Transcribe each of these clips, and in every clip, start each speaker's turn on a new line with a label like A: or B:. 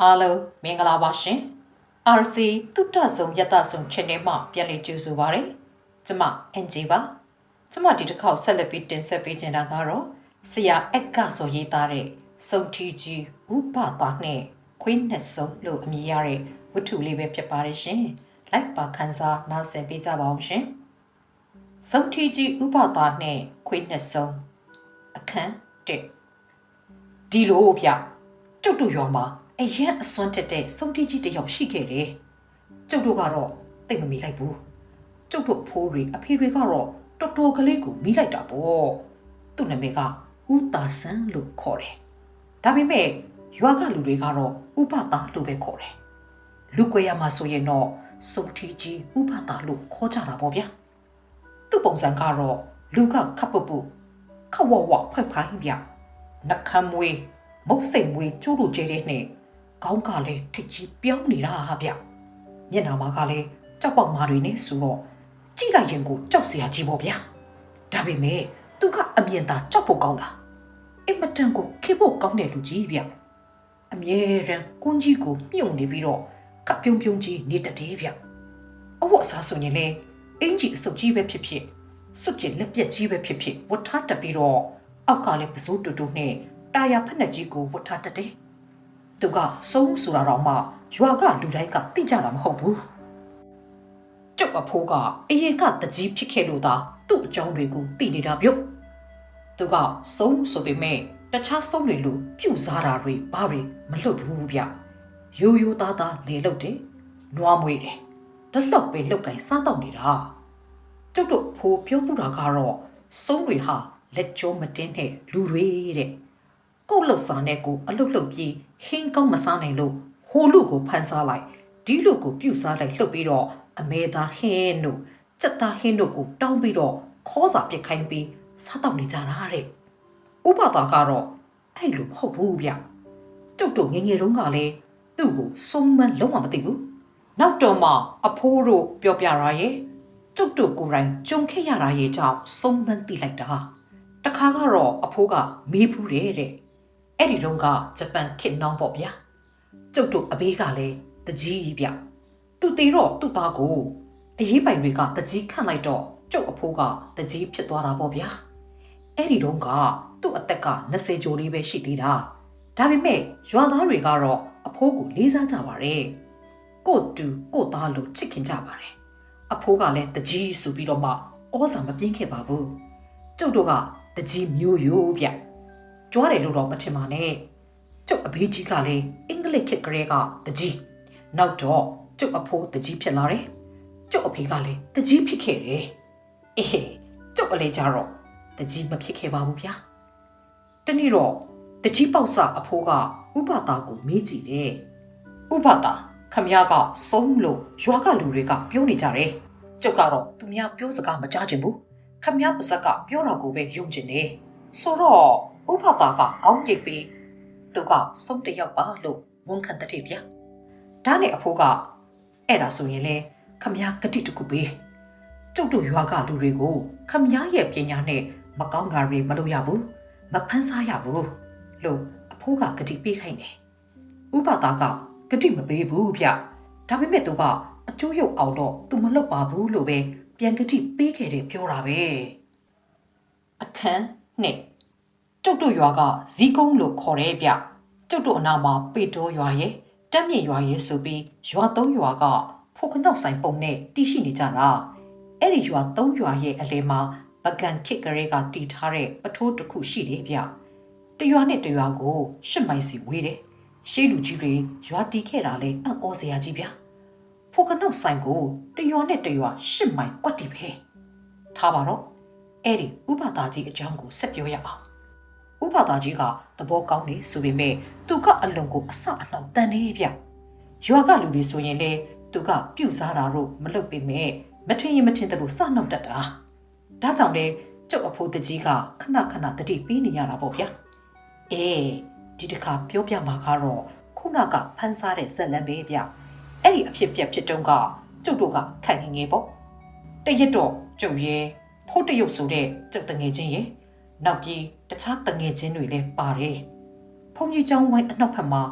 A: အားလုံးမင်္ဂလာပါရှင် RC တုတ္တဆုံယတဆုံ channel မှာပြန်လည်ကြိုဆိုပါရစေကျမ NJ ပါကျမဒီတစ်ခေါက်ဆက်လက်ပြီးတင်ဆက်ပေးနေတာကတော့ဆရာအက်ကဆိုရေးသားတဲ့စုံထီကြီးဥပတာနဲ့ခွေးနှစ်စုံလို့အမည်ရတဲ့ဝတ္ထုလေးပဲဖြစ်ပါတယ်ရှင်လိုက်ပါခန်းစားနားဆင်ပေးကြပါအောင်ရှင်စုံထီကြီးဥပတာနဲ့ခွေးနှစ်စုံအခန်း1ဒီလိုဗျကျုပ်တို့ရွာမှာ အရင်အစွန်းတက်တဲ့စုံတီကြီးတစ်ယောက်ရှိခဲ့တယ်။ကျုပ်တို့ကတော့သိမမီလိုက်ဘူး။ကျုပ်တို့အဖိုးတွေအဖေတွေကတော့တော်တော်ကလေးကိုမိလိုက်တာပေါ့။သူ့နာမည်ကဦးတာဆန်းလို့ခေါ်တယ်။ဒါပေမဲ့ရွာကလူတွေကတော့ဥပတာလို့ပဲခေါ်တယ်။လူကွေရမှာဆိုရင်တော့စုံတီကြီးဥပတာလို့ခေါ်ကြတာပေါ့ဗျာ။သူ့ပုံစံကတော့လူကခပ်ပုတ်ပုတ်ခဝဝဖွင့်ဖိုင်းဗျ။နှက်ခမ်းမွေးမုတ်စိတ်မွေးကျိုးတို့ကျဲတဲ့နဲ့ ခေါင်းကလည်းထိတ်ကြီးပြောင်းနေတာဟာဗျမျက်နှာမှာကလည်းကြောက်ပေါက်မာတွေနဲ့ဆိုတော့ကြည့်လိုက်ရင်ကိုကြောက်စရာကြီးပေါ့ဗျာဒါပေမဲ့သူကအမြင်သာကြောက်ဖို့ကောင်းတာအင်မတန်ကိုခေဖို့ကောင်းတဲ့လူကြီးဗျအမြဲတမ်းကွန်းကြီးကိုမြုံနေပြီးတော့ကပ်ပြုံးပြုံးကြီးနေတတ်တယ်ဗျအဝတ်အစားဆိုရင်လည်းအင်ကြီးအစုပ်ကြီးပဲဖြစ်ဖြစ်စွတ်ကျင်လက်ပြက်ကြီးပဲဖြစ်ဖြစ်ဝတ်ထားတက်ပြီးတော့အောက်ကလည်းပစိုးတူတူနဲ့တာယာဖက်နှက်ကြီးကိုဝတ်ထားတတ်တယ် သူကဆုံးဆိုတာတော့မှရွာကလူတိုင်းကသိကြတာမဟုတ်ဘူးကျုပ်အဖိုးကအရင်ကတကြီးဖြစ်ခဲ့လို့သာသူ့အကြောင်းတွေကိုသိနေတာပြုတ်သူကဆုံးဆိုပေမဲ့တခြားဆုံးတွေလို့ပြုတ်စားတာတွေဘာတွေမလုပ်ဘူးဗျရိုးရိုးသားသားလေလုတ်တယ်နွားမွေးတယ်တလှော့ပဲလုတ်ကင်စားတော့နေတာကျုပ်တို့အဖိုးပြောမှုတာကတော့ဆုံးတွေဟာလက်ကျောမတင်းတဲ့လူတွေတဲ့ ကိုယ့်လှုပ်စားနဲ့ကိုအလုတ်လှုပ်ပြီးဟင်းကောင်းမစားနိုင်လို့ဟိုလူကိုဖန်ဆားလိုက်ဒီလူကိုပြုတ်စားလိုက်လှုပ်ပြီးတော့အမဲသားဟင်းတို့စက်သားဟင်းတို့ကိုတောင်းပြီးတော့ခေါ်စာပစ်ခိုင်းပြီးစားတော့နေကြတာတဲ့ဥပဒါကတော့အဲ့လိုမဟုတ်ဘူးဗျကျုပ်တို့ငယ်ငယ်တုန်းကလည်းသူ့ကိုစုံမန်းလုံးဝမသိဘူးနောက်တော့မှအဖိုးတို့ပြောပြရရဲ့ကျုပ်တို့ကိုယ်တိုင်ကြုံခဲ့ရတာရဲ့ကြောင့်စုံမန်းသိလိုက်တာတခါကတော့အဖိုးကမေးဖူးတယ်တဲ့ အဲ့ဒီတော့ကဂျပန်ခေတ်နှောင်းပေါ့ဗျာကျုပ်တို့အဘေးကလည်းတကြီးကြီးဗျသူတေတော့သူ့သားကိုအရေးပိုင်တွေကတကြီးခန့်လိုက်တော့ကျုပ်အဖိုးကတကြီးဖြစ်သွားတာပေါ့ဗျာအဲ့ဒီတော့ကသူ့အသက်က20ကျော်လေးပဲရှိသေးတာဒါပေမဲ့ရွာသားတွေကတော့အဖိုးကိုလေးစားကြပါတယ်ကို့တူကို့သားလို့ချစ်ခင်ကြပါတယ်အဖိုးကလည်းတကြီးဆိုပြီးတော့မှဩဇာမပြင်းခဲ့ပါဘူးကျုပ်တို့ကတကြီးမျိုးရိုးဗျ ကြွားတယ်လို့တော့မထင်ပါနဲ့ကျုပ်အဘေးကြီးကလည်းအင်္ဂလိပ်ခေတ်ကလေးကတကြီးနောက်တော့ကျုပ်အဖိုးတကြီးဖြစ်လာတယ်ကျုပ်အဖေကလည်းတကြီးဖြစ်ခဲ့တယ်အေးကျုပ်အလေးကြတော့တကြီးမဖြစ်ခဲ့ပါဘူးဗျာတနေ့တော့တကြီးပေါက်စအဖိုးကဥပတာကိုမေးကြည့်တယ်ဥပတာခမရကဆုံးလို့ရွာကလူတွေကပြောနေကြတယ်ကျုပ်ကတော့သူများပြောစကားမကြားချင်ဘူးခမရပါဇက်ကပြောတာကိုပဲယုံချင်တယ်ဆိုတော့ ဥပပါကကောင်းကြည့်ပြီးသူကစုံတယောက်ပါလို့ဝန်ခံတည်းဗျာဒါနဲ့အဖိုးကအဲ့ဒါဆိုရင်လေခမ ्या ဂတိတခုပေးကျုပ်တို့ရွာကလူတွေကိုခမ ्या ရဲ့ပညာနဲ့မကောင်းတာတွေမလုပ်ရဘူးမဖမ်းဆားရဘူးလို့အဖိုးကဂတိပေးခိုင်းတယ်ဥပတာကဂတိမပေးဘူးဗျဒါပေမဲ့သူကအကျိုးရုပ်အောင်တော့သူမလုပ်ပါဘူးလို့ပဲပြန်ဂတိပေးခဲ့တယ်ပြောတာပဲအခန်းနှစ် ကျုပ်တို့ရွာကဇီးကုန်းလို့ခေါ်တဲ့ဗျကျုပ်တို့အနာမှာပေတောရွာရဲ့တက်မြင့်ရွာရဲ့ဆိုပြီးရွာသုံးရွာကဖိုကနောက်ဆိုင်ပုံနဲ့တီးရှိနေကြတာအဲ့ဒီရွာသုံးရွာရဲ့အလဲမှာပကံခစ်ကလေးကတီထားတဲ့ပထိုးတစ်ခုရှိတယ်ဗျတရွာနဲ့တရွာကိုရှစ်မိုင်စီဝေးတယ်ရှေးလူကြီးတွေရွာတီးခဲ့တာလဲအံ့ဩစရာကြီးဗျဖိုကနောက်ဆိုင်ကိုတရွာနဲ့တရွာရှစ်မိုင်ကွက်တီပဲထားပါတော့အဲ့ဒီဥပဒါကြီးအကြောင်းကိုဆက်ပြောရအောင် ဥပဒါကြီးကသဘောကောင်းနေဆိုပေမဲ့သူကအလွန်ကိုအဆအနှောက်တန်နေဗျရွာကလူတွေဆိုရင်လေသူကပြုတ်စားတာတော့မလုပ်ပေမဲ့မထင်ရင်မထင်တယ်လို့စနှောက်တတ်တာဒါကြောင့်လေကျုပ်အဖိုးတကြီးကခဏခဏတတိပေးနေရတာပေါ့ဗျာအေးဒီတစ်ခါပြောပြမှာကတော့ခုနကဖန်ဆားတဲ့ဇက်လန်ပဲဗျအဲ့ဒီအဖြစ်ပြက်ဖြစ်တုန်းကကျုပ်တို့ကခံငငယ်ပေါ့တရက်တော့ကျုပ်ရဲ့ဖို့တရုပ်ဆိုတဲ့ကျုပ်တငယ်ချင်းရဲ့ နောက်ပြီးတခြားတငယ်ချင်းတွေလည်းပါတယ်။ဖုန်ကြီးကျောင်းဝိုင်းအနောက်ဘက်မှာ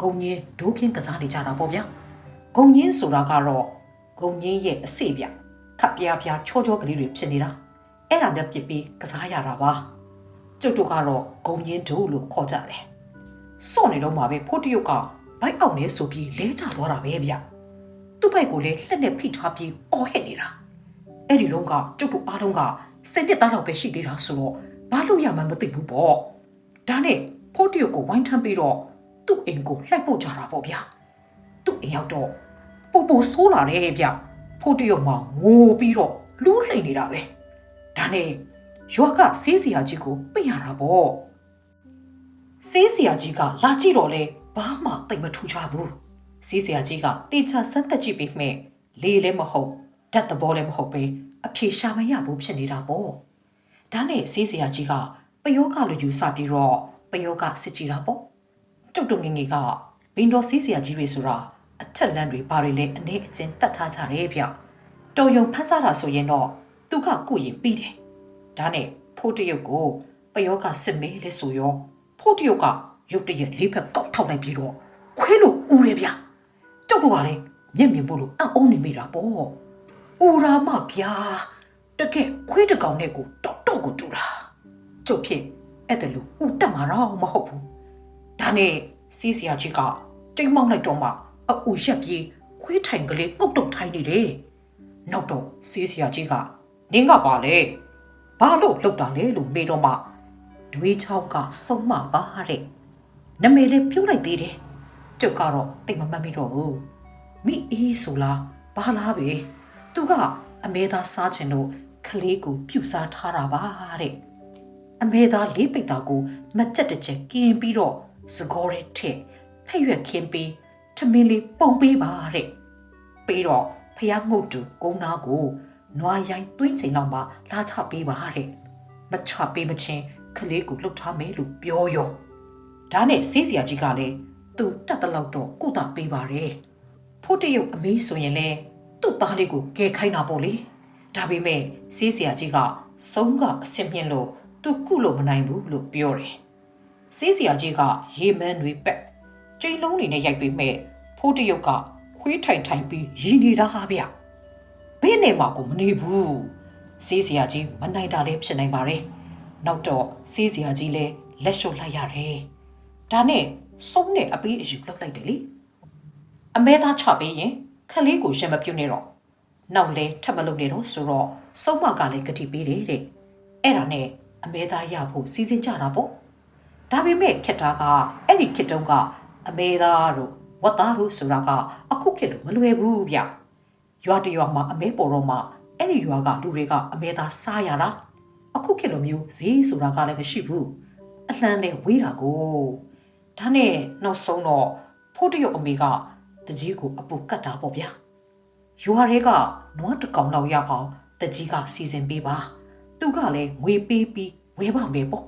A: ဂုံညင်းဒိုးခင်းကစားနေကြတာပေါ့ဗျာဂုံညင်းဆိုတာကတော့ဂုံညင်းရဲ့အစေ့ဗျခပ်ပြားပြားချောချောကလေးတွေဖြစ်နေတာအဲ့ဒါနဲ့ပြစ်ပြီးကစားရတာပါကျုပ်တို့ကတော့ဂုံညင်းဒိုးလို့ခေါ်ကြတယ်စော့နေတော့မှပဲဖိုးတရုတ်ကဘိုက်အောင်နေဆိုပြီးလဲကျသွားတာပဲဗျသူ့ဘိုက်ကိုလည်းလက်နဲ့ဖိထားပြီးအော်ဟစ်နေတာအဲ့ဒီတော့ကကျုပ်တို့အားလုံးကစင်နှစ်သားလောက်ပဲရှိသေးတာဆိုတော့ ဘာလို့ရမှန်းမသိဘူးပေါ့ဒါနဲ့ဖိုးတရုတ်ကိုဝိုင်းထမ်းပြီးတော့သူ့အိမ်ကိုလှိုက်ပို့ကြတာပေါ့ဗျာသူ့အိမ်ရောက်တော့ပူပူဆိုးလာတယ်ဗျဖိုးတရုတ်မှငိုပြီးတော့လူးလှိမ့်နေတာပဲဒါနဲ့ရွာကဆေးစရာကြီးကိုပိတ်ရတာပေါ့ဆေးစရာကြီးကလာကြည့်တော့လေဘာမှတိတ်မထူးခြားဘူးဆေးစရာကြီးကတေချာစမ်းသက်ကြည့်ပြီးမှလေလည်းမဟုတ်ဓာတ်တဘောလည်းမဟုတ်ပဲအဖြေရှာမရဘူးဖြစ်နေတာပေါ့ ဒါနဲ့ဆေးစရာကြီးကပယောဂလိုယူဆပြီးတော့ပယောဂစစ်ကြည့်တာပေါ့တုတ်တုတ်ငငယ်ကဘင်တော်ဆေးစရာကြီးတွေဆိုတာအထက်လန်းတွေဘာတွေလဲအနေအချင်းတတ်ထားကြတယ်ဗျတော်ယုံဖန်းစားတာဆိုရင်တော့သူကကုရင်ပြီးတယ်ဒါနဲ့ဖိုးတရုတ်ကိုပယောဂစစ်မေးလဲဆိုရောဖိုးတရုတ်ကရုတ်တရက်လေးဖက်ကောက်ထောက်လိုက်ပြီးတော့ခွဲလို့ဦးရဗျတုတ်ကလည်းမျက်မြင်ဖို့လို့အံ့ဩနေမိတာပေါ့။အိုရာမဗျာ တကယ်ခွေးတစ်ကောင်နဲ့ကိုတော့တော့ကိုတူတာ။ကျုပ်ဖြစ်အဲ့ဒါလို့ဥတက်မှာတော့မဟုတ်ဘူး။ဒါနဲ့စီးစရာကြီးကတိမ်မောင်းလိုက်တော့မှအအူရက်ပြေးခွေးထိုင်ကလေးအုတ်တုတ်ထိုင်းနေတယ်။နောက်တော့စီးစရာကြီးကနင်းကပါလေ။ဘာလို့လှုပ်တာလဲလို့မေးတော့မှဒွေးချောင်းကစုံမပါတဲ့။နမေလေးပြုံးလိုက်သေးတယ်။ကျုပ်ကတော့အိမ်မမှတ်မိတော့ဘူး။မိအေးဆိုလားဘာလားပဲ။သူကအမေသားစားခြင်းလို့ ကလေးကိုပြုတ်စားထားတာပါတဲ့အမေသားလေးပိတ်တာကိုမကြက်တစ်ချက်ကင်ပြီးတော့စကောရဲထက်ဖက်ရွက်ခင်းပြီးထမင်းလေးပုံပေးပါတဲ့ပြီးတော့ဖះငုတ်တူကုန်းနာကိုနွားရိုင်းတွင်းချိန်လောက်မှလာချပေးပါတဲ့မချပေးမချင်းကလေးကိုလှုပ်ထားမယ်လို့ပြောရောဒါနဲ့စေးစရာကြီးကလည်းသူတတ်တလောက်တော့ကိုတာပေးပါတယ်ဖို့တရုတ်အမေးဆိုရင်လည်းသူ့သားလေးကိုကဲခိုင်းတာပေါ့လေ ဒါပေမဲ့စီးစရာကြီးကဆုံးကအစ်စ်မြင့်လို့သူကုလို့မနိုင်ဘူးလို့ပြောတယ်စီးစရာကြီးကရေမန်းတွေပက်ကျိန်လုံးတွေနဲ့ရိုက်ပြီးမဲ့ဖိုးတရုတ်ကခွေးထိုင်ထိုင်ပြီးရီနေတာဟာဗျဘယ်နဲ့မှကိုမနေဘူးစီးစရာကြီးမနိုင်တာလည်းဖြစ်နိုင်ပါတယ်နောက်တော့စီးစရာကြီးလည်းလက်လျှော့လိုက်ရတယ်ဒါနဲ့ဆုံးနဲ့အပေးအယူလောက်လိုက်တယ်လေအမဲသားချပေးရင်ခက်လေးကိုရင်မပြုတ်နေတော့ နောက်လဲထပ်မလုပ်နေတော့ဆိုတော့စုံမကလည်းဂတိပေးတယ်တဲ့အဲ့ဒါနဲ့အမဲသားရဖို့စီစဉ်ကြတာပေါ့ဒါပေမဲ့ခက်တာကအဲ့ဒီခက်တုံးကအမဲသားတို့ဝတ်သားတို့ဆိုတာကအခုခက်လို့မလွယ်ဘူးဗျရွာတရွာမှာအမဲပေါ်တော့မှအဲ့ဒီရွာကလူတွေကအမဲသားစားရတာအခုခက်လိုမျိုးဈေးဆိုတာကလည်းမရှိဘူးအလှမ်းနဲ့ဝေးတာကိုဒါနဲ့နောက်ဆုံးတော့ဖို့တရုတ်အမေကတကြီးကိုအပူကတ်တာပေါ့ဗျာ ရွာတွေကနွားတစ်ကောင်လောက်ရအောင်တကြီးကစီစဉ်ပေးပါသူကလည်းငွေပေးပြီးဝဲပါမယ်ပေါ့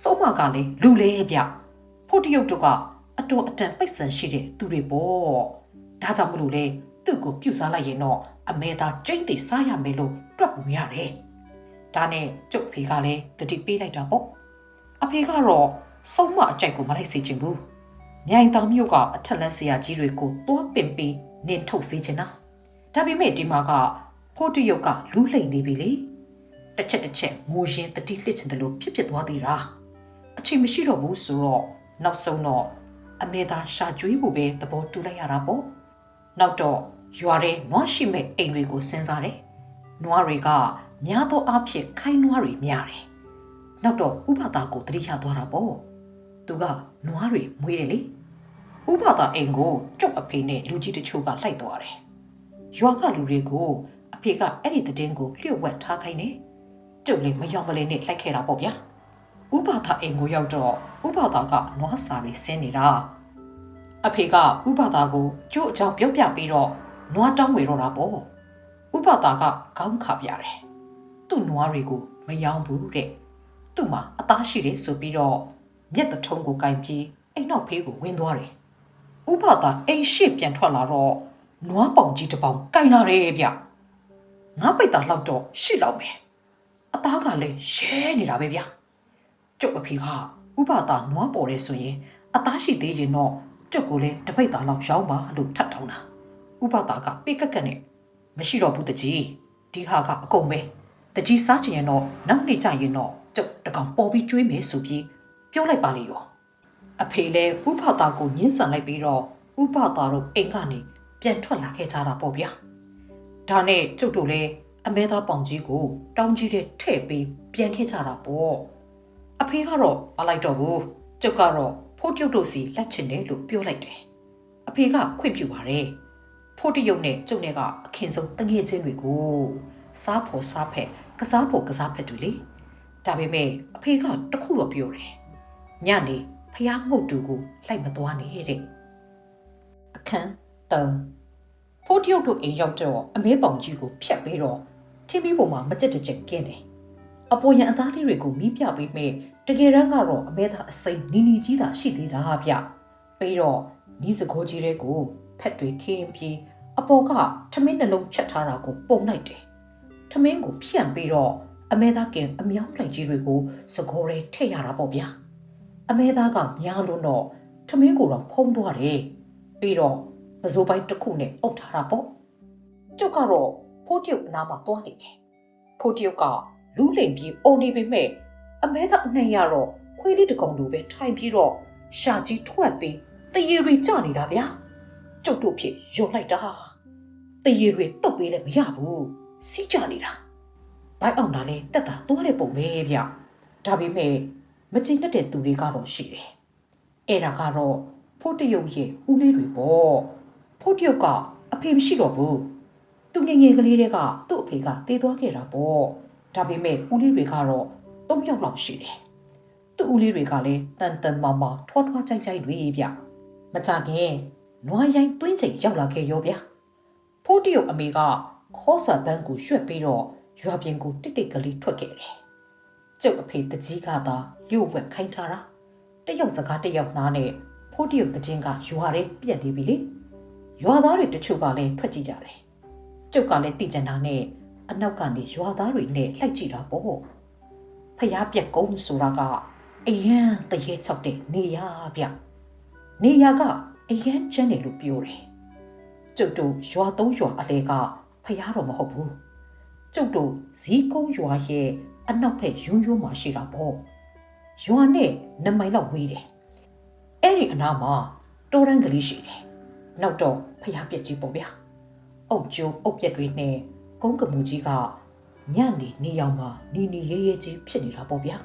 A: စုံမကလည်းလူလဲဗျဖို့တရုတ်တို့ကအတော်အတန်ပိတ်ဆန်ရှိတဲ့သူတွေပေါ့ဒါကြောင့်မလို့လေသူ့ကိုပြုတ်စားလိုက်ရင်တော့အမေသာကျိတ်တိစားရမယ်လို့တွက်ပုံရတယ်ဒါနဲ့ကျုပ်ဖေကလည်းဂတိပေးလိုက်တာပေါ့အဖေကတော့စုံမအကြိုက်ကိုမလိုက်စေချင်ဘူးမြိုင်တောင်မြို့ကအထက်လန်းဆရာကြီးတွေကိုတွားပင်ပြီးနင်ထုတ်စေချင်တာ ဒါပေမဲ့ဒီမှာကဖိုးတရုတ်ကလူးလိမ့်နေပြီလေတစ်ချက်တစ်ချက်ငိုရင်တတိလစ်ချင်တယ်လို့ဖြစ်ဖြစ်သွားသေးတာအချိန်မရှိတော့ဘူးဆိုတော့နောက်ဆုံးတော့အမေသာရှာကျွေးဖို့ပဲသဘောတူလိုက်ရတာပေါ့နောက်တော့ရွာထဲနွားရှိမဲ့အိမ်တွေကိုစဉ်းစားတယ်နွားတွေကများသောအားဖြင့်ခိုင်းနွားတွေများတယ်နောက်တော့ဥပဒါကိုတတိယသွားတာပေါ့သူကနွားတွေမွေးတယ်လေဥပဒါအိမ်ကိုကျုပ်အဖေနဲ့လူကြီးတချို့ကလိုက်သွားတယ် ရွာကလူတွေကိုအဖေကအဲ့ဒီတဲ့င်းကိုလျှို့ဝှက်ထားခိုင်းတယ်ကျုပ်လည်းမယောင်မလေးနဲ့လိုက်ခဲ့တာပေါ့ဗျာဥပဒါအိမ်ကိုရောက်တော့ဥပဒါကနွားစာတွေဆင်းနေတာအဖေကဥပဒါကိုကျို့အကြောင်းပြောပြပြီးတော့နွားတောင်းဝေတော့တာပေါ့ဥပဒါကခေါင်းခါပြတယ်သူ့နွားတွေကိုမယောင်ဘူးတဲ့သူ့မှာအသားရှိတယ်ဆိုပြီးတော့မျက်တထုံးကိုကင်ပြီးအိမ်နောက်ဖေးကိုဝင်သွားတယ်။ဥပဒါအိမ်ရှိပြန်ထွက်လာတော့ နွားပေါင်ကြီးတစ်ပေါင်ကင်လာတယ်ဗျ။ငါပိတ်တာလောက်တော့ရှိလောက်မယ်။အသားကလည်းရဲနေတာပဲဗျ။ကျုပ်အဖေကဥပဒါနွားပေါ်တယ်ဆိုရင်အသားရှိသေးရင်တော့ကျုပ်ကိုလည်းတပိတ်သားလောက်ရောင်းပါလို့ထပ်တောင်းတာဥပတာကပိကက်ကက်နဲ့မရှိတော့ဘူးတကြီးဒီဟာကအကုန်ပဲတကြီးစားချင်ရင်တော့နောက်နေ့ကျရင်တော့ကျုပ်တကောင်ပေါ်ပြီးကျွေးမယ်ဆိုပြီးပြောလိုက်ပါလေရောအဖေလည်းဥပတာကိုညှင်းဆန်လိုက်ပြီးတော့ဥပတာတို့အိမ်ကနေ ပြန်ထွက်လာခဲ့ကြတာပေါ့ဗျာဒါနဲ့ကျုပ်တို့လည်းအမဲသားပေါင်ကြီးကိုတောင်းကြီးတဲ့ထဲ့ပြီးပြန်ခဲ့ကြတာပေါ့အဖေကတော့မလိုက်တော့ဘူးကျုပ်ကတော့ဖိုးကျုပ်တို့စီလက်ချင်တယ်လို့ပြောလိုက်တယ်အဖေကခွင့်ပြုပါတယ်ဖိုးတရုပ်နဲ့ကျုပ်နဲ့ကအခင်ဆုံးတငယ်ချင်းတွေကိုစားဖို့စားဖက်ကစားဖို့ကစားဖက်တူလေဒါပေမဲ့အဖေကတခုတော့ပြောတယ်ညနေဖះငုတ်တူကိုလိုက်မသွားနေတဲ့အခန်း 3ဖိုးတရုပ်တို့အိမ်ရောက်တော့အမဲပေါင်ကြီးကိုဖြတ်ပြီးတော့ထင်းမီးပေါ်မှာမကြက်တကြက်ကင်းတယ်အပေါ်ရန်အသားလေးတွေကိုမီးပြပေးမဲ့တကယ်တမ်းကတော့အမဲသားအစိမ်းနီနီကြီးတာရှိသေးတာဗျပြီးတော့နီးစကိုကြီးတွေကိုဖက်တွေခင်းပြီးအပေါ်ကထမင်းနှလုံးချက်ထားတာကိုပုံလိုက်တယ်ထမင်းကိုဖြန့်ပြီးတော့အမဲသားကင်အမြောင်းလိုက်ကြီးတွေကိုစကိုရဲထည့်ရတာပေါ့ဗျာအမဲသားကများလို့တော့ထမင်းကိုတော့ဖုံးသွားတယ်ပြီးတော့ ပစိုးပိုင်းတစ်ခုနဲ့အုပ်ထားတာပေါ့ကျုပ်ကတော့ဖိုးတရုပ်အနားမှာသွားနေတယ်ဖိုးတရုပ်ကလူးလိမ်ပြီးအိုနေပေမဲ့အမဲသားအနှံ့ရတော့ခွေးလေးတစ်ကောင်လိုပဲထိုင်ပြီးတော့ရှာကြီးထွက်ပြီးတရေရီကြနေတာဗျာကျုပ်တို့ဖြစ်ယုံလိုက်တာတရေရီတုတ်ပေးလည်းမရဘူးစီးကြနေတာဘိုက်အောင်တာလဲတက်တာသွားတဲ့ပုံပဲဗျဒါပေမဲ့မကျင်တတ်တဲ့သူတွေကတော့ရှိတယ်အဲ့ဒါကတော့ဖိုးတရုပ်ရဲ့ဦးလေးတွေပေါ့ ဖိုးတရုပ်ကအဖေမရှိတော့ဘူးသူငယ်ငယ်ကလေးတွေကသူ့အဖေကတေးသွားခဲ့တာပေါ့ဒါပေမဲ့ဦးလေးတွေကတော့သုံးယောက်လောက်ရှိတယ်သူ့ဦးလေးတွေကလည်းတန်တန်မာမာထွားထွားကြိုက်ကြိုက်တွေဗျမကြခင်နွားရိုင်းတွင်းချိန်ရောက်လာခဲ့ရောဗျဖိုးတရုပ်အမေကခေါ်စာပန်းကိုရွှက်ပြီးတော့ရွာပြင်ကိုတိတ်တိတ်ကလေးထွက်ခဲ့တယ်ကျုပ်အဖေတကြီးကသာလျှို့ဝက်ခိုင်းထားတာတယောက်စကားတယောက်နားနဲ့ဖိုးတရုပ်တခြင်းကရွာထဲပြက်နေပြီလေ ရွာသားတွေတချို့ကလည်းထွက်ကြည့်ကြတယ်ကျုပ်ကလည်းတည်ကြတာနဲ့အနောက်ကနေရွာသားတွေနဲ့လှိုက်ကြည့်တာပေါ့ဖျားပြက်ကုန်းဆိုတာကအယံတရေချောက်တဲ့နေရဗျနေရကအယံကျန်းတယ်လို့ပြောတယ်ကျုပ်တို့ရွာသုံးရွာအလဲကဖျားတော့မဟုတ်ဘူးကျုပ်တို့ဇီးကုန်းရွာရဲ့အနောက်ဖက်ယွန်းယွန်းမှာရှိတာပေါ့ရွာနဲ့နမိုင်လောက်ဝေးတယ်အဲ့ဒီအနားမှာတိုးရန်ကလေးရှိတယ် နောက်တော့ဖျားပြက်ကြီးပေါ့ဗျာအုတ်ကျိုးအုတ်ပြက်တွေနဲ့ကုန်းကမူကြီးကညနေနေရောင်မှာနီနီရဲရဲကြီးဖြစ်နေတာပေါ့ဗျာ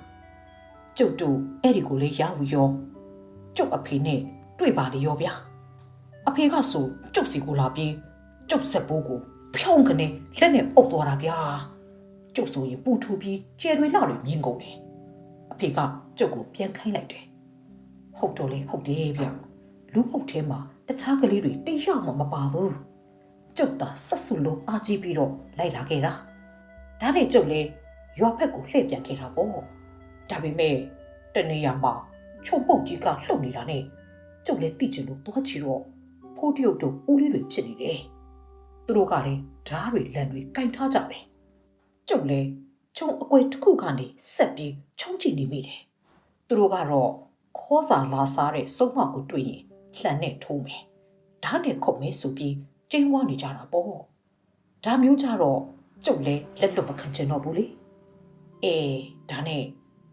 A: ကျုပ်တို့အဲ့ဒီကိုလေးရဝီရောကျုပ်အဖေနဲ့တွေ့ပါလေရောဗျာအဖေကဆိုကျုပ်စီကိုလာပြီးကျုပ်ဆက်ပိုးကိုဖြောင်းကနေလက်နဲ့အုပ်သွားတာဗျာကျုပ်ဆိုရင်ပူထူပြီးကျယ်တွေလှတွေမြင်ကုန်တယ်အဖေကကျုပ်ကိုပြန်ခိုင်းလိုက်တယ်ဟုတ်တော့လေဟုတ်တယ်ဗျ လူအုပ်ထဲမှာတခြားကလေးတွေတိတ်ရောက်မှမပါဘူးကျုပ်သာဆက်စုလုံးအားကြီးပြီးတော့လိုက်လာခဲ့တာဒါနဲ့ကျုပ်လေရွာဖက်ကိုလှည့်ပြန်ခဲ့တာပေါ့ဒါပေမဲ့တနေရာမှာခြုံပုတ်ကြီးကလှုပ်နေတာနဲ့ကျုပ်လည်းသိချင်လို့သွားချီတော့ဖိုးတရုပ်တို့ဦးလေးတွေဖြစ်နေတယ်သူတို့ကလည်းဓားတွေလန်တွေကင်ထားကြတယ်ကျုပ်လည်းခြုံအကွယ်တစ်ခုကနေဆက်ပြီးချုံကြည့်နေမိတယ်သူတို့ကတော့ခေါ်စာလာစားတဲ့စုံမကိုတွေ့ရင် လှန်နဲ့ထိုးမယ်ဓာတ်နဲ့ခုတ်မယ်ဆိုပြီးကျင်းဝါနေကြတာပေါ့ဒါမျိုးကြတော့ကျုပ်လည်းလက်လွတ်မခံချင်တော့ဘူးလေအေးဒါနဲ့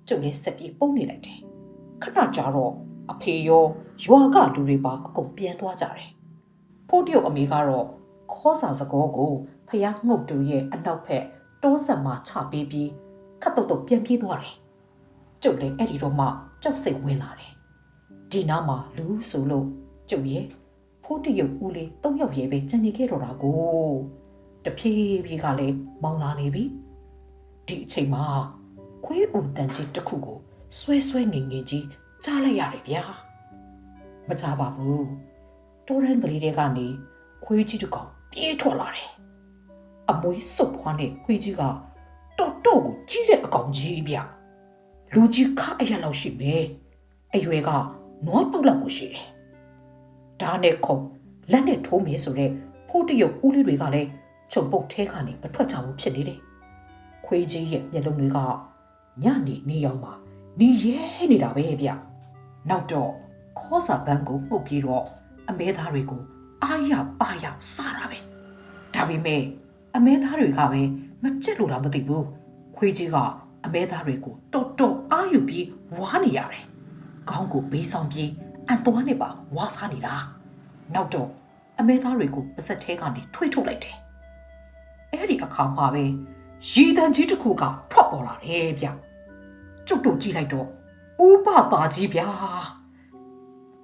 A: ကျုပ်လည်းဆက်ပြီးပုံနေလိုက်တယ်ခဏကြာတော့အဖေရောရွာကလူတွေပါအကုန်ပြန်သွားကြတယ်ဖိုးတရုပ်အမေကတော့ခေါ်စာစကောကိုဖះငုတ်တူရဲ့အနောက်ဖက်တောဆက်မှာချပေးပြီးခတ်တုတ်တုတ်ပြန်ပြေးသွားတယ်ကျုပ်လည်းအဲ့ဒီတော့မှကြောက်စိတ်ဝင်လာတယ် ဒီနားမှာလူဆိုလို့ကျုပ်ရဲ့ဖိုးတရုပ်ဦးလေး၃ယောက်ရဲပဲကြံနေခဲ့တော့တာကိုတဖြည်းဖြည်းကလည်းမောင်းလာနေပြီဒီအချိန်မှာခွေးဦးတန်ကြီးတစ်ခုကိုဆွဲဆွဲငင်ငင်ကြီးကြားလိုက်ရတယ်ဗျာမကြပါဘူးတိုးရန်ကလေးတွေကနေခွေးကြီးတစ်ကောင်ပြေးထွက်လာတယ်အမွေးစုပ်ဖွားတဲ့ခွေးကြီးကတော်တော်ကိုကြီးတဲ့အကောင်ကြီးဗျလူကြီးခအရက်လောက်ရှိမယ်အရွယ်က နွားပေါက်လောက်ကိုရှိတယ်ဓာတ်နဲ့ခုံလက်နဲ့ထိုးမယ်ဆိုတော့ဖိုးတရုပ်ဦးလေးတွေကလည်းခြုံပုတ်ထဲကနေမထွက်ကြဘူးဖြစ်နေတယ်ခွေးကြီးရဲ့မျက်လုံးတွေကညနေနေရောင်မှာနေရဲနေတာပဲဗျနောက်တော့
B: ခေါ်စာပန်းကိုပုတ်ပြီးတော့အမဲသားတွေကိုအာရပါရစားတာပဲဒါပေမဲ့အမဲသားတွေကပဲမကြက်လို့လားမသိဘူးခွေးကြီးကအမဲသားတွေကိုတော်တော်အာယူပြီးဝါနေရတယ် ခေါင်းကိုဘေးဆောင်ပြီးအန်သွားနဲ့ပါဝါစားနေတာနောက်တော့အမဲသားတွေကိုပါစက်ထဲကနေထွေးထုတ်လိုက်တယ်အဲ့ဒီအခါမှာပဲရီတန်ကြီးတစ်ခုကထွက်ပေါ်လာတယ်ဗျကျုပ်တို့ကြည့်လိုက်တော့ဥပသားကြီးဗျာ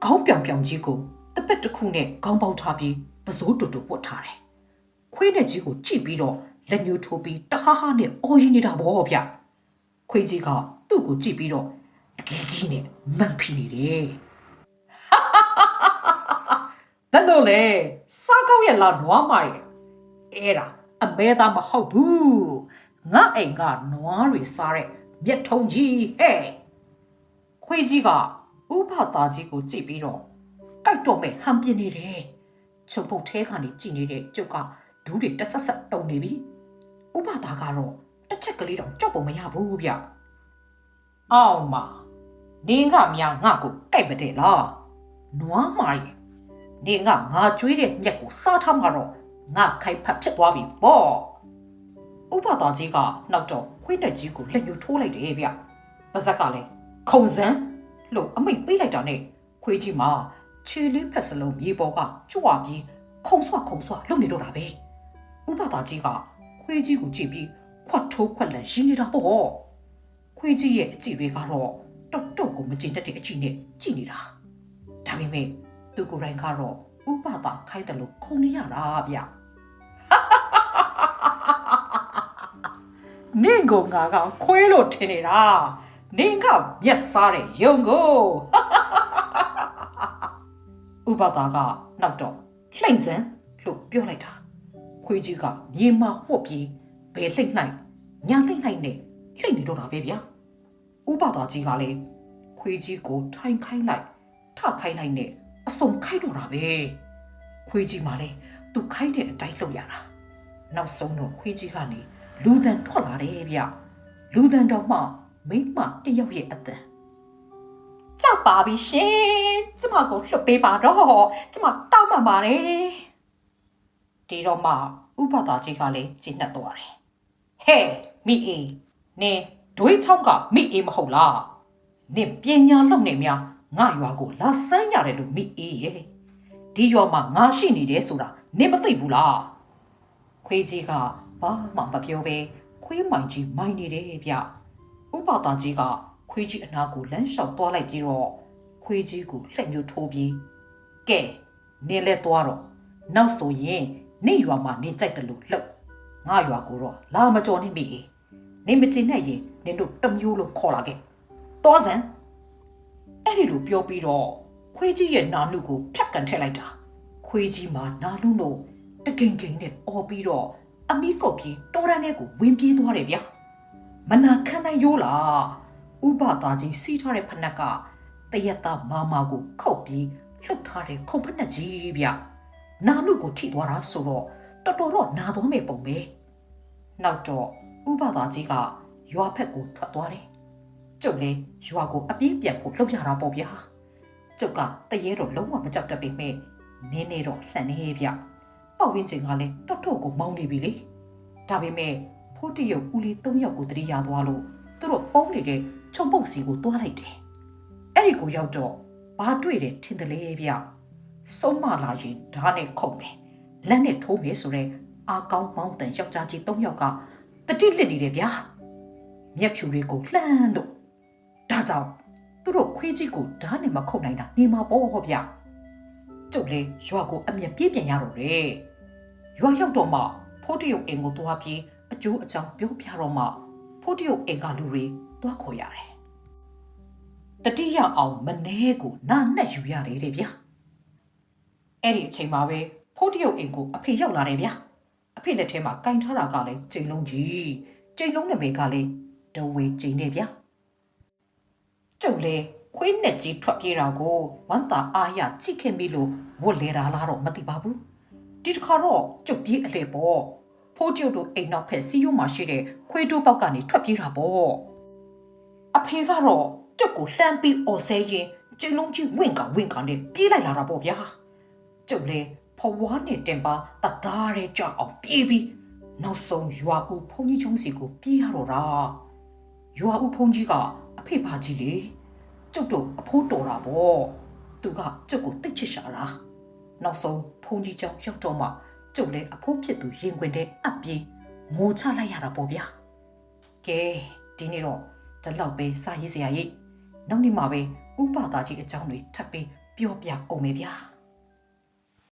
B: ခေါင်းပြောင်ပြောင်ကြီးကိုတစ်ပက်တစ်ခုနဲ့ခေါင်းပေါင်းထားပြီးပစိုးတူတူပုတ်ထားတယ်။ခွေးနဲ့ကြီးကိုကြည့်ပြီးတော့လက်ညှိုးထိုးပြီးတဟားဟားနဲ့အော်ရင်နေတာဗောဗျ။ခွေးကြီးကသူ့ကိုကြည့်ပြီးတော့ အကြီးကြီးနဲ့မန်ဖီနေတယ်။ဘယ်လိုလဲစားကောင်းရဲ့လားနွားမရဲ့အဲ့ဒါအမဲသားမဟုတ်ဘူးငါအိမ်ကနွားတွေစားတဲ့မြက်ထုံကြီးဟဲ့ခွေးကြီးကဥပသားကြီးကိုကြည့်ပြီးတော့ကြိုက်တော့မဲ့ဟန်ပြင်းနေတယ်။ချုပ်ပုတ်ထဲကနေကြည့်နေတဲ့ကျုပ်ကဒူးတွေတဆက်ဆက်တုံနေပြီ။ဥပသားကတော့တစ်ချက်ကလေးတော့ကြောက်ပုံမရဘူးဗျ။အောင်မ နင်းကမြောင်ငါ့ကိုကြိုက်မတယ်လား။နွားမာရဲ့နင်းကငါကျွေးတဲ့မြက်ကိုစားထားမှာတော့ငါခိုက်ဖက်ဖြစ်သွားပြီပေါ့။ဥပသားကြီးကနောက်တော့ခွေးနဲ့ကြီးကိုလက်ညှိုးထိုးလိုက်တယ်ဗျ။ပါဇက်ကလည်းခုံစမ်းလို့အမိတ်ပေးလိုက်တာနဲ့ခွေးကြီးမှာခြေလေးဖက်စလုံးမြေပေါ်ကကြွပြီးခုံဆွခုံဆွလုံနေတော့တာပဲဥပဒါကြီးကခွေးကြီးကိုကြည့်ပြီးခွတ်ထိုးခွက်လက်ရင်းနေတာပေါ့ခွေးကြီးရဲ့အကြည့်တွေကတော့ တော်တော်ကိုမကျင်တတ်တဲ့အကြည့်နဲ့ကြည့်နေတာဒါပေမဲ့သူကိုယ်တိုင်ကတော့ဥပဒါခိုင်းတယ်လို့ခုံနေရတာဗျနင့်ကိုငါကခွေးလို့ထင်နေတာနင့်ကမျက်စားတဲ့ယုံကိုဥပဒါကနောက်တော့လှိမ့်စမ်းလို့ပြောလိုက်တာခွေးကြီးကမြေမှာဟွတ်ပြီးဘယ်လှိမ့်နိုင်ညာလှိမ့်နိုင်နဲ့လှိမ့်နေတော့တာပဲဗျာ ဥပဒါကြီးကလည်းခွေးကြီးကိုထိုင်ခိုင်းလိုက်ထခိုင်းလိုက်နဲ့အစုံခိုင်းတော့တာပဲခွေးကြီးမှလည်းသူခိုင်းတဲ့အတိုင်းလှုပ်ရတာနောက်ဆုံးတော့ခွေးကြီးကနေလူတန်ထွက်လာတယ်ဗျလူတန်တော့မှမိမတယောက်ရဲ့အတန်ကြောက်ပါပြီရှင်ကျမကိုလွတ်ပေးပါတော့ကျမတောင်းပန်ပါတယ်ဒီတော့မှဥပဒါကြီးကလည်းကျဉ်တ်သွားတယ်ဟဲ့မိအေးနင် ဒွေးချောင်းကမိအေးမဟုတ်လားနင်ပညာလောက်နေများငါရွာကိုလာဆန်းရတယ်လို့မိအေးရဲ့ဒီရွာမှာငါရှိနေတယ်ဆိုတာနင်မသိဘူးလားခွေးကြီးကဘာမှမပြောဘဲခွေးမိုင်ကြီးမိုင်နေတယ်ဗျဥပတာကြီးကခွေးကြီးအနာကိုလမ်းလျှောက်သွားလိုက်ပြီးတော့ခွေးကြီးကိုလှက်ညှိုးထိုးပြီးကဲနင်းလဲသွားတော့နောက်ဆိုရင်နေရွာမှာနေကြိုက်တယ်လို့လှုပ်ငါရွာကိုတော့လာမကြော်နေမိအေး နေမတင်နဲ့ရင်နင်တို့တစ်မျိုးလုံးခေါ်လာခဲ့သွားစမ်းအဲ့ဒီလိုပြောပြီးတော့ခွေးကြီးရဲ့နာနုကိုဖြတ်ကန်ထည့်လိုက်တာခွေးကြီးမှာနာနုတို့တကိန်ကိန်နဲ့អော်ပြီးတော့အမီးကုတ်ပြီးတော်ရန်ထဲကိုဝင်ပြေးသွားတယ်ဗျာမနာခံနိုင်ရိုးလားဥပသားကြီးစီးထားတဲ့ဖက်နှက်ကတရက်သားမာမာကိုခောက်ပြီးလှုပ်ထားတဲ့ခုံဖက်နှက်ကြီးဗျာနာနုကိုထိသွားတာဆိုတော့တော်တော်တော့နာသွားမယ်ပုံပဲနောက်တော့ ဥပသားကြီးကရွာဖက်ကိုထွက်သွားတယ်ကျုပ်လည်းရွာကိုအပြင်းပြန်ဖို့လှုပ်ရတာပေါ့ဗျာကျုပ်ကတရေတော့လုံးဝမကြောက်တတ်ပေမဲ့နင်းနေတော့လှန်နေဗျပတ်ဝန်းကျင်ကလည်းတော်တော်ကိုမောင်းနေပြီလေဒါပေမဲ့ဖိုးတရုပ်ဦးလေး၃ယောက်ကိုတတိယသွားလို့သူတို့ပုံးနေတဲ့ချုံပုတ်စီကိုတွားလိုက်တယ်အဲ့ဒီကိုရောက်တော့ဘာတွေ့တယ်ထင်တယ်လေဗျစုံမလာရင်ဓာတ်နဲ့ခုန်တယ်လက်နဲ့ထိုးမယ်ဆိုတော့အာကောင်းမောင်းတန်ယောက်ျားကြီး၃ယောက်က တတိလစ်နေတယ်ဗျာမျက်ဖြူတွေကိုလှမ်းလို့ဒါကြောင့်သူတို့ခွေးကြီးကိုဓာတ်နဲ့မခုန်နိုင်တာနေမှာပေါ့ဗျာကျုပ်လေရွာကိုအမျက်ပြေးပြန်ရတော့တယ်။ရွာရောက်တော့မှဖိုးတရုပ်အိမ်ကိုသွားပြီးအကျိုးအကြောင်းပြောပြတော့မှဖိုးတရုပ်အိမ်ကလူတွေသွားခေါ်ရတယ်။တတိယအောင်မနှဲကိုနာနဲ့ယူရတယ်တဲ့ဗျာ။အဲ့ဒီအချိန်မှာပဲဖိုးတရုပ်အိမ်ကိုအဖေရောက်လာတယ်ဗျာ။ အဖေလက်ထဲမှာကင်ထားတာကလည်းကျိန်လုံးကြီး။ကျိန်လုံးနဲ့မေကလည်းဒဝေကျိန်နေဗျာ။ကျုပ်လေခွေးနဲ့ကြီးထွက်ပြေးတာကိုဝမ်းသာအားရကြည့်ခင်ပြီလို့ဝတ်လေတာလားတော့မသိပါဘူးဒီတစ်ခါတော့ကျုပ်ပြေးအလေပေါ့ဖိုးကျုပ်တို့အိမ်နောက်ဖက်စီယိုမှာရှိတဲ့ခွေးတို့ပေါက်ကနေထွက်ပြေးတာပေါ့အဖေကတော့ကျုပ်ကိုလှမ်းပြီးអော်ဆဲရင်ကျင်းလုံးကြီးဝင့်ကဝင့်ကနဲ့ပြေးလိုက်လာတာပေါ့ဗျာကျုပ်လဲ ဖွားဝါနဲ့တင်ပါတသားရဲကြောက်အောင်ပြေးပြီးနောက်ဆုံးရွာဦးဖုန်ကြီးချောင်းစီကိုပြေးရတော့တာရွာဦးဖုန်ကြီးကအဖေပါကြီးလေကျုပ်တို့အဖိုးတော်တာပေါ့သူကကျုပ်ကိုတိတ်ချစ်ရှာတာနောက်ဆုံးဖုန်ကြီးချောင်းရောက်တော့မှကျုပ်လဲအဖိုးဖြစ်သူရင်ခွင်တဲ့အပ်ပြီးငိုချလိုက်ရတာပေါ့ဗျာကဲဒီနေ့တော့ဒီလောက်ပဲစာရေးစရာရေးနောက်နေ့မှာပဲဥပဒါကြီးအကြောင်းတွေထပ်ပြီးပြောပြအောင်မယ်ဗျာ